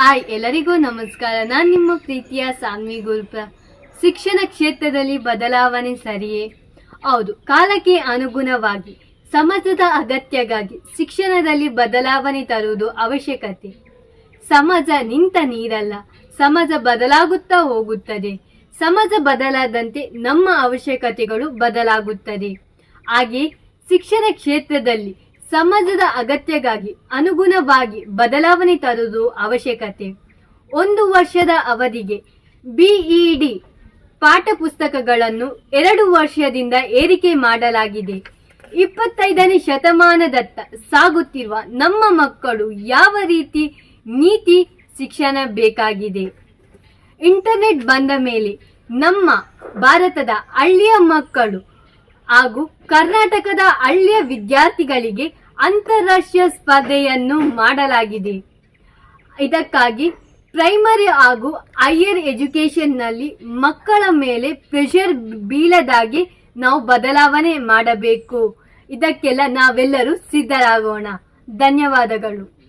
Hi, ಎಲ್ಲರಿಗೂ ನಮಸ್ಕಾರ. ನಾನು ನಿಮ್ಮ ಪ್ರೀತಿಯ ಸಾನ್ವಿ ಗುಲ್ಪ. ಶಿಕ್ಷಣ ಕ್ಷೇತ್ರದಲ್ಲಿ ಬದಲಾವಣೆ ಸರಿಯೇ? ಹೌದು, ಕಾಲಕ್ಕೆ ಅನುಗುಣವಾಗಿ, ಸಮಾಜದ ಅಗತ್ಯಗಾಗಿ ಶಿಕ್ಷಣದಲ್ಲಿ ಬದಲಾವಣೆ ತರುವುದು ಅವಶ್ಯಕತೆ. ಸಮಾಜ ನಿಂತ ನೀರಲ್ಲ, ಸಮಾಜ ಬದಲಾಗುತ್ತಾ ಹೋಗುತ್ತದೆ. ಸಮಾಜ ಬದಲಾದಂತೆ ನಮ್ಮ ಅವಶ್ಯಕತೆಗಳು ಬದಲಾಗುತ್ತದೆ. ಹಾಗೆ ಶಿಕ್ಷಣ ಕ್ಷೇತ್ರದಲ್ಲಿ ಸಮಾಜದ ಅಗತ್ಯಗಾಗಿ ಅನುಗುಣವಾಗಿ ಬದಲಾವಣೆ ತರುವುದು ಅವಶ್ಯಕತೆ. ಒಂದು ವರ್ಷದ ಅವಧಿಗೆ ಬಿಇಡಿ ಪಾಠ ಪುಸ್ತಕಗಳನ್ನು ಎರಡು ವರ್ಷದಿಂದ ಏರಿಕೆ ಮಾಡಲಾಗಿದೆ. ಇಪ್ಪತ್ತೈದನೇ ಶತಮಾನದತ್ತ ಸಾಗುತ್ತಿರುವ ನಮ್ಮ ಮಕ್ಕಳು ಯಾವ ರೀತಿ ನೀತಿ ಶಿಕ್ಷಣ ಬೇಕಾಗಿದೆ? ಇಂಟರ್ನೆಟ್ ಬಂದ ಮೇಲೆ ನಮ್ಮ ಭಾರತದ ಹಳ್ಳಿಯ ಮಕ್ಕಳು ಹಾಗೂ ಕರ್ನಾಟಕದ ಹಳ್ಳಿಯ ವಿದ್ಯಾರ್ಥಿಗಳಿಗೆ ಅಂತಾರಾಷ್ಟ್ರೀಯ ಸ್ಪರ್ಧೆಯನ್ನು ಮಾಡಲಾಗಿದೆ. ಇದಕ್ಕಾಗಿ ಪ್ರೈಮರಿ ಹಾಗೂ ಹೈಯರ್ ಎಜುಕೇಶನ್ನಲ್ಲಿ ಮಕ್ಕಳ ಮೇಲೆ ಪ್ರೆಷರ್ ಬೀಳದಾಗಿ ನಾವು ಬದಲಾವಣೆ ಮಾಡಬೇಕು. ಇದಕ್ಕೆಲ್ಲ ನಾವೆಲ್ಲರೂ ಸಿದ್ಧರಾಗೋಣ. ಧನ್ಯವಾದಗಳು.